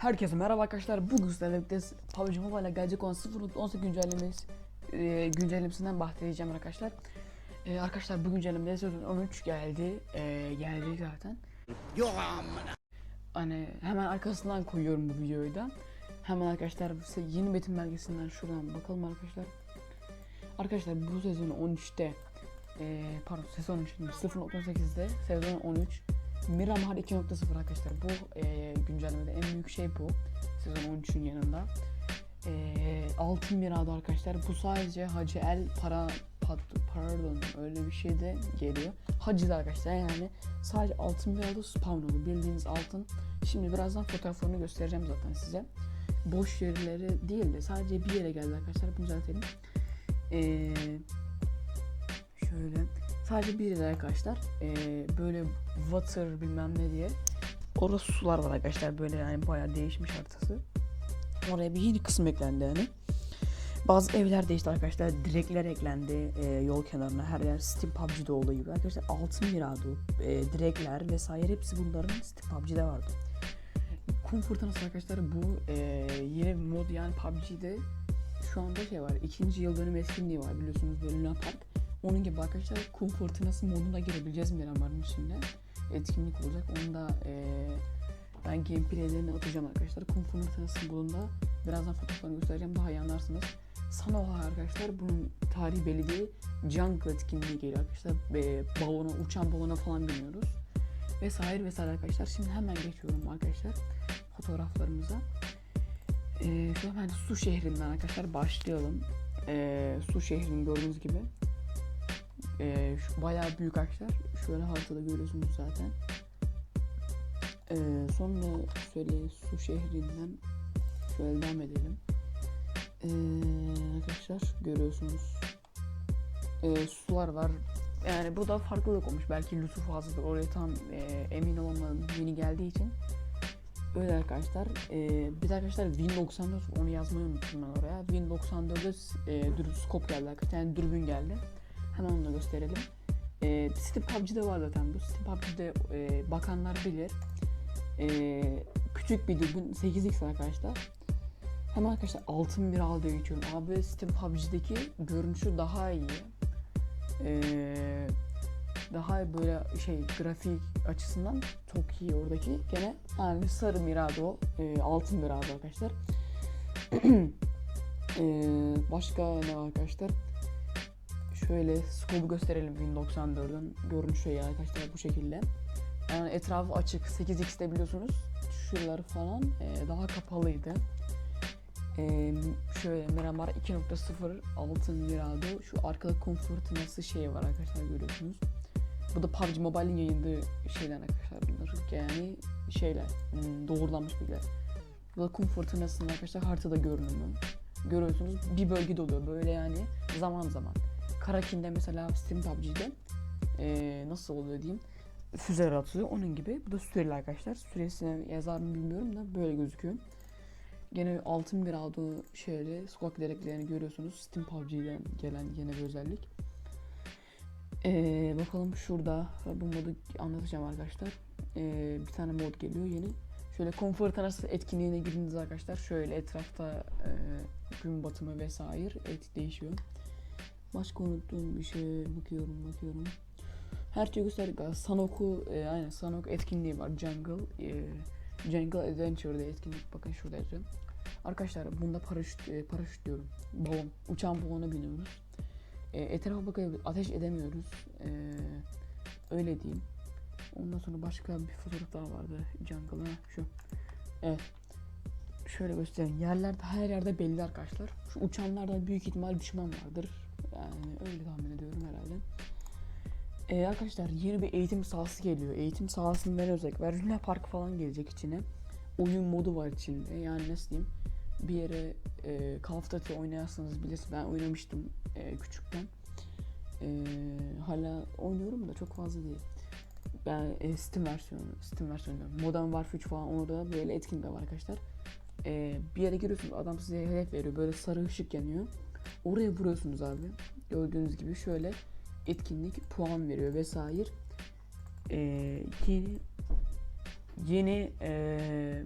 Herkese merhaba arkadaşlar. Bugün sizlerle birlikte PUBG Mobile'a gelecek olan 0.18 güncellemesi e, güncellemesinden bahsedeceğim arkadaşlar. E, arkadaşlar bu güncellemede sezon 13 geldi. E, geldi zaten. Yok amına. Hani hemen arkasından koyuyorum bu videoyu da. Hemen arkadaşlar size yeni metin belgesinden şuradan bakalım arkadaşlar. Arkadaşlar bu sezon 13'te e, pardon sezon 13 değil, 0.18'de sezon 13 Miramar 2.0 arkadaşlar. Bu e, güncellemede en büyük şey bu. Sezon 13'ün yanında. E, altın mirada arkadaşlar. Bu sadece Hacı El para pat, pardon öyle bir şey de geliyor. Hacı da arkadaşlar yani sadece altın mirada spawn oluyor bildiğiniz altın. Şimdi birazdan fotoğraflarını göstereceğim zaten size. Boş yerleri değil de sadece bir yere geldi arkadaşlar. Bunu düzeltelim. Eee şöyle sadece bir yere arkadaşlar. Eee, böyle water bilmem ne diye. Orası sular var arkadaşlar. Böyle yani bayağı değişmiş haritası. Oraya bir yeni kısım eklendi yani. Bazı evler değişti arkadaşlar. Direkler eklendi eee, yol kenarına. Her yer Steam PUBG'de olduğu gibi. Arkadaşlar altın mirado eee, direkler vesaire hepsi bunların Steam PUBG'de vardı. Kum fırtınası arkadaşlar bu eee, yeni mod yani PUBG'de şu anda şey var. İkinci yıl dönüm etkinliği var. Biliyorsunuz Luna Park onun gibi arkadaşlar kum fırtınası moduna girebileceğiz Miramar'ın içinde. Etkinlik olacak. Onu da eee, ben gameplaylerini atacağım arkadaşlar. Kum fırtınası modunda birazdan fotoğraflarını göstereceğim. Daha iyi anlarsınız. Sanoha arkadaşlar bunun tarihi belli değil. Jungle etkinliği geliyor arkadaşlar. E, balona, uçan balona falan biniyoruz. Vesaire vesaire arkadaşlar. Şimdi hemen geçiyorum arkadaşlar fotoğraflarımıza. E, şu hemen su şehrinden arkadaşlar başlayalım. E, su şehrinin gördüğünüz gibi ee, şu bayağı büyük arkadaşlar. Şöyle haritada görüyorsunuz zaten. Ee, sonra şöyle su şehrinden şöyle devam edelim. Ee, arkadaşlar görüyorsunuz. Ee, sular var. Yani bu da farklılık olmuş. Belki lütfu fazladır. Oraya tam e, emin olamadım yeni geldiği için. Öyle arkadaşlar. Ee, de arkadaşlar Win 94 onu yazmayı unuttum ben oraya. Win 94'de e, scope geldi arkadaşlar. Yani dürbün geldi. Hemen onu da gösterelim. Ee, Steam PUBG'de var zaten bu. Steam PUBG'de e, bakanlar bilir. Ee, küçük bir dürbün 8x arkadaşlar. Hemen arkadaşlar altın bir aldıya geçiyorum. Abi Steam PUBG'deki görünüşü daha iyi. Ee, daha böyle şey grafik açısından çok iyi oradaki. Gene yani sarı Mirado, e, altın Mirado arkadaşlar. ee, başka ne arkadaşlar? Şöyle scope'u gösterelim Win 94'ün görünüşü ya arkadaşlar bu şekilde. Yani etrafı açık 8x'te biliyorsunuz şuraları falan e, daha kapalıydı. E, şöyle Miramar 2.0 altın mirado şu arkada kum fırtınası şeyi var arkadaşlar görüyorsunuz. Bu da PUBG Mobile'in yayınladığı şeyler arkadaşlar bunlar. Yani şeyler hmm, doğrulanmış bilgiler. Bu da kum fırtınasının arkadaşlar haritada görünümü. Görüyorsunuz bir bölgede oluyor böyle yani zaman zaman. Karakin'de mesela Steam PUBG'de ee, nasıl oluyor diyeyim füzeler atılıyor onun gibi. Bu da süreli arkadaşlar. Süresini yazar mı bilmiyorum da böyle gözüküyor. Gene altın bir aldığı şeyleri sokak direklerini görüyorsunuz. Steam PUBG'den gelen yine bir özellik. Ee, bakalım şurada bu modu anlatacağım arkadaşlar. Ee, bir tane mod geliyor yeni. Şöyle konfor tanası etkinliğine girdiğiniz arkadaşlar şöyle etrafta e, gün batımı vesaire et değişiyor. Başka unuttuğum bir şey bakıyorum bakıyorum. Her şey gösterdik. Sanoku e, aynen Sanok etkinliği var. Jungle e, Jungle Adventure'da etkinlik. Bakın şurada yazıyor. Arkadaşlar bunda paraşüt e, paraşüt diyorum. Balon. Uçan balona biniyoruz. E, etrafa bakıp ateş edemiyoruz. E, öyle diyeyim. Ondan sonra başka bir fotoğraf daha vardı Jungle'ın. Şu. Evet. Şöyle göstereyim. Yerlerde her yerde belli arkadaşlar. Şu uçanlarda büyük ihtimal düşman vardır. Yani öyle tahmin ediyorum herhalde. Ee, arkadaşlar yeni bir eğitim sahası geliyor. Eğitim özellik var? Luna Park falan gelecek içine. Oyun modu var içinde. Yani nasıl diyeyim? Bir yere e, Call of Duty oynayansanız bilirsiniz. Ben oynamıştım e, küçükken. E, hala oynuyorum da çok fazla değil. Ben e, Steam versiyonu, Steam versiyonu diyorum. Modern Warfare 3 falan orada böyle etkinlik var arkadaşlar. E, bir yere giriyorsunuz adam size hedef veriyor. Böyle sarı ışık yanıyor. Oraya vuruyorsunuz abi. Gördüğünüz gibi şöyle etkinlik puan veriyor vesaire. Ee, yeni yeni ee,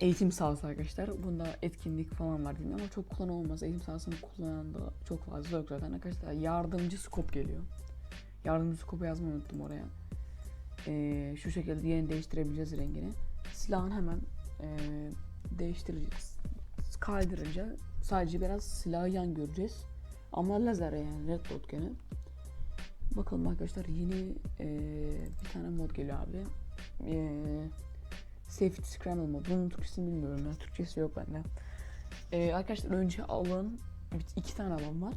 eğitim sahası arkadaşlar. Bunda etkinlik falan var değil mi? ama çok kullan olmaz. Eğitim sahasını kullanan da çok fazla yok zaten arkadaşlar. Yardımcı skop geliyor. Yardımcı skopu yazmayı unuttum oraya. Ee, şu şekilde yeni değiştirebileceğiz rengini. Silahın hemen ee, değiştireceğiz. Kaydırınca sadece biraz silahı yan göreceğiz. Ama lazer yani red dot gene. Bakalım arkadaşlar yeni ee, bir tane mod geliyor abi. Ee, Safety Scramble mod. Bunun Türkçesini bilmiyorum ya. Türkçesi yok bende. Ee, arkadaşlar önce alan iki tane alan var.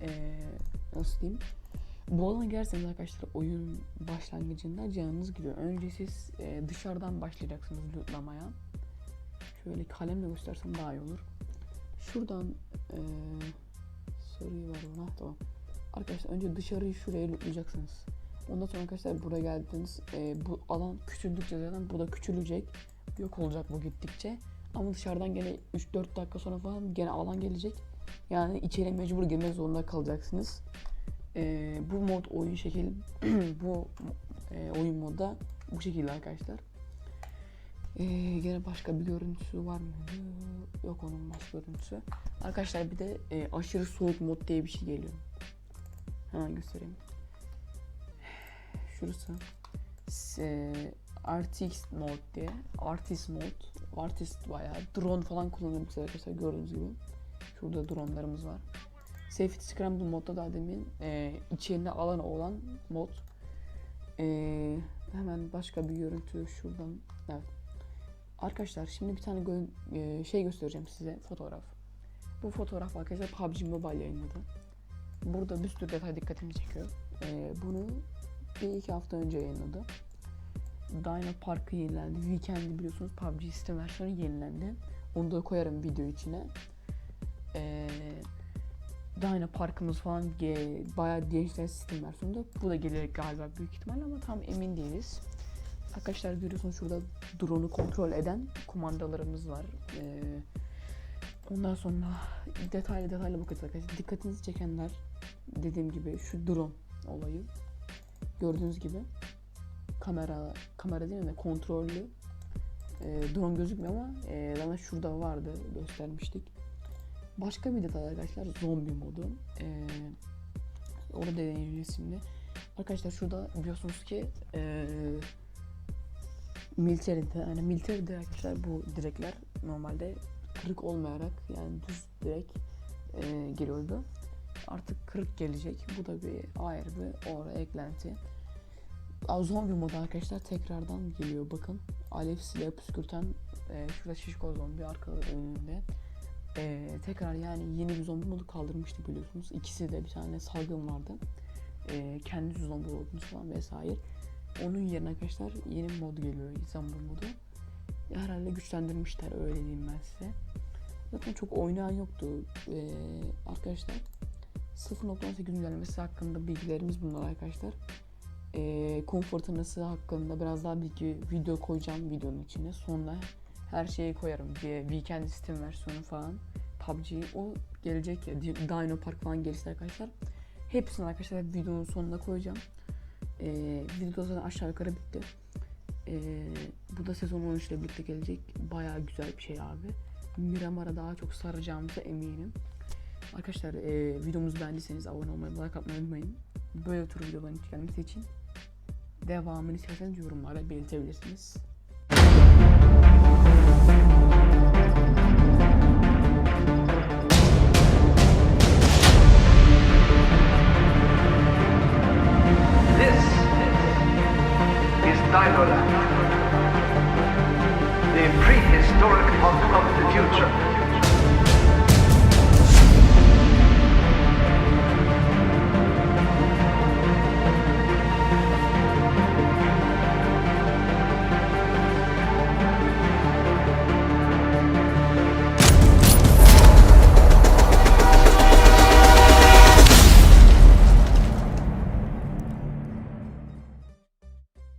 Ee, nasıl diyeyim? Bu alana girerseniz arkadaşlar oyun başlangıcında canınız gidiyor. Önce siz e, dışarıdan başlayacaksınız lootlamaya. Şöyle kalemle göstersem daha iyi olur. Şuradan e, soruyu var buna. Tamam. Arkadaşlar önce dışarıyı şuraya lootlayacaksınız. Ondan sonra arkadaşlar buraya geldiniz. E, bu alan küçüldükçe zaten bu da küçülecek. Yok olacak bu gittikçe. Ama dışarıdan gene 3-4 dakika sonra falan gene alan gelecek. Yani içeri mecbur girmek zorunda kalacaksınız. E, bu mod oyun şekil bu e, oyun moda bu şekilde arkadaşlar. E, gene başka bir görüntüsü var mı? Yok onun başka görüntüsü. Arkadaşlar bir de e, aşırı soğuk mod diye bir şey geliyor. Hemen göstereyim. Şurası. E, RTX mod diye. Artist mod. Artist bayağı. Drone falan kullanabiliriz arkadaşlar gördüğünüz gibi. Şurada dronelarımız var. Safety Scramble modda da demin e, içerinde alan olan mod. E, hemen başka bir görüntü şuradan. Evet. Arkadaşlar şimdi bir tane gö- e, şey göstereceğim size fotoğraf. Bu fotoğraf arkadaşlar PUBG Mobile yayınladı. Burada bir sürü detay dikkatimi çekiyor. E, bunu bir iki hafta önce yayınladı. Dino Park'ı yenilendi. Weekend'i biliyorsunuz PUBG Steam versiyonu yenilendi. Onu da koyarım video içine. Eee Dino Park'ımız falan ge, bayağı değişti sistem versiyonunda. Bu da gelecek galiba büyük ihtimalle ama tam emin değiliz. Arkadaşlar görüyorsunuz şurada drone'u kontrol eden kumandalarımız var. Ee, ondan sonra detaylı detaylı bakacağız arkadaşlar. Dikkatinizi çekenler dediğim gibi şu drone olayı. Gördüğünüz gibi kamera kamera değil mi kontrollü e, drone gözükmüyor ama e, bana şurada vardı göstermiştik. Başka bir detay arkadaşlar zombi modu. Ee, orada deneyeceğiz şimdi. Arkadaşlar şurada biliyorsunuz ki ee, militeride yani militeride arkadaşlar bu direkler normalde kırık olmayarak yani düz direk ee, geliyordu. Artık kırık gelecek. Bu da bir ayrı bir oraya eklenti. Zombi modu arkadaşlar tekrardan geliyor bakın. Alev silah püskürten e, şurada şişko zombi arka önünde. Ee, tekrar yani yeni bir zombi modu kaldırmıştı biliyorsunuz. İkisi de bir tane salgın vardı. Ee, kendisi zombi oldunuz falan vesaire. Onun yerine arkadaşlar yeni bir mod geliyor zombi modu. Herhalde güçlendirmişler öyle diyeyim ben size. Zaten çok oynayan yoktu. Ee, arkadaşlar 0.18 güncellemesi hakkında bilgilerimiz bunlar arkadaşlar. Ee, kum fırtınası hakkında biraz daha bilgi video koyacağım videonun içine. Sonra her şeyi koyarım diye weekend sistem versiyonu falan PUBG o gelecek ya Dino Park falan gelirse arkadaşlar hepsini arkadaşlar videonun sonuna koyacağım ee, video zaten aşağı yukarı bitti. Ee, bu da sezon 13 ile birlikte gelecek. Baya güzel bir şey abi. Miramar'a daha çok saracağımıza eminim. Arkadaşlar e, videomuzu beğendiyseniz abone olmayı like atmayı unutmayın. Böyle tür videoların gelmesi için devamını isterseniz yorumlara belirtebilirsiniz